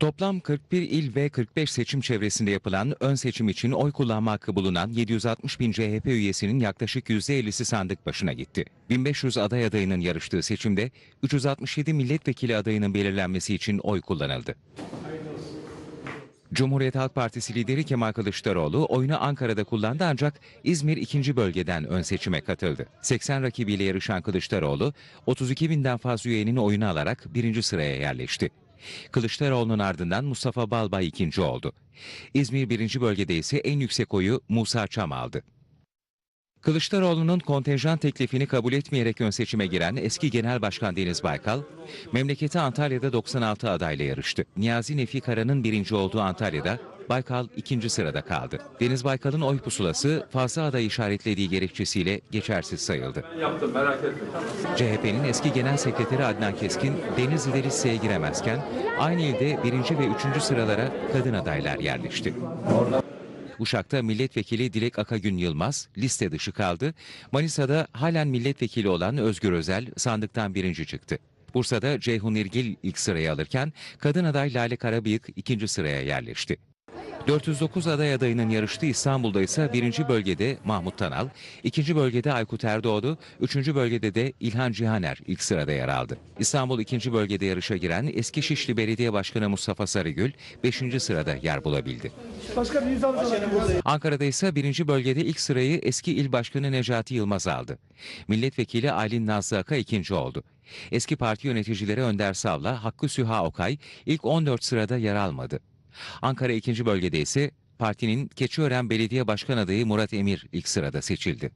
Toplam 41 il ve 45 seçim çevresinde yapılan ön seçim için oy kullanma hakkı bulunan 760 bin CHP üyesinin yaklaşık %50'si sandık başına gitti. 1500 aday adayının yarıştığı seçimde 367 milletvekili adayının belirlenmesi için oy kullanıldı. Cumhuriyet Halk Partisi lideri Kemal Kılıçdaroğlu oyunu Ankara'da kullandı ancak İzmir ikinci bölgeden ön seçime katıldı. 80 rakibiyle yarışan Kılıçdaroğlu 32 binden fazla üyenin oyunu alarak birinci sıraya yerleşti. Kılıçdaroğlu'nun ardından Mustafa Balbay ikinci oldu. İzmir birinci bölgede ise en yüksek oyu Musa Çam aldı. Kılıçdaroğlu'nun kontenjan teklifini kabul etmeyerek ön seçime giren eski Genel Başkan Deniz Baykal, memleketi Antalya'da 96 adayla yarıştı. Niyazi Nefi Kara'nın birinci olduğu Antalya'da Baykal ikinci sırada kaldı. Deniz Baykal'ın oy pusulası fazla aday işaretlediği gerekçesiyle geçersiz sayıldı. Yaptım merak etme. CHP'nin eski genel sekreteri Adnan Keskin, Denizli'de listeye giremezken aynı ilde birinci ve üçüncü sıralara kadın adaylar yerleşti. Uşak'ta milletvekili Dilek Akagün Yılmaz liste dışı kaldı. Manisa'da halen milletvekili olan Özgür Özel sandıktan birinci çıktı. Bursa'da Ceyhun İrgil ilk sırayı alırken kadın aday Lale Karabıyık ikinci sıraya yerleşti. 409 aday adayının yarıştığı İstanbul'da ise birinci bölgede Mahmut Tanal, ikinci bölgede Aykut Erdoğdu, üçüncü bölgede de İlhan Cihaner ilk sırada yer aldı. İstanbul ikinci bölgede yarışa giren eski Şişli Belediye Başkanı Mustafa Sarıgül beşinci sırada yer bulabildi. Ankara'da ise birinci bölgede ilk sırayı eski il başkanı Necati Yılmaz aldı. Milletvekili Aylin Nazlı Aka ikinci oldu. Eski parti yöneticileri Önder Sav'la Hakkı Süha Okay ilk 14 sırada yer almadı. Ankara ikinci bölgede ise partinin Keçiören Belediye Başkan adayı Murat Emir ilk sırada seçildi.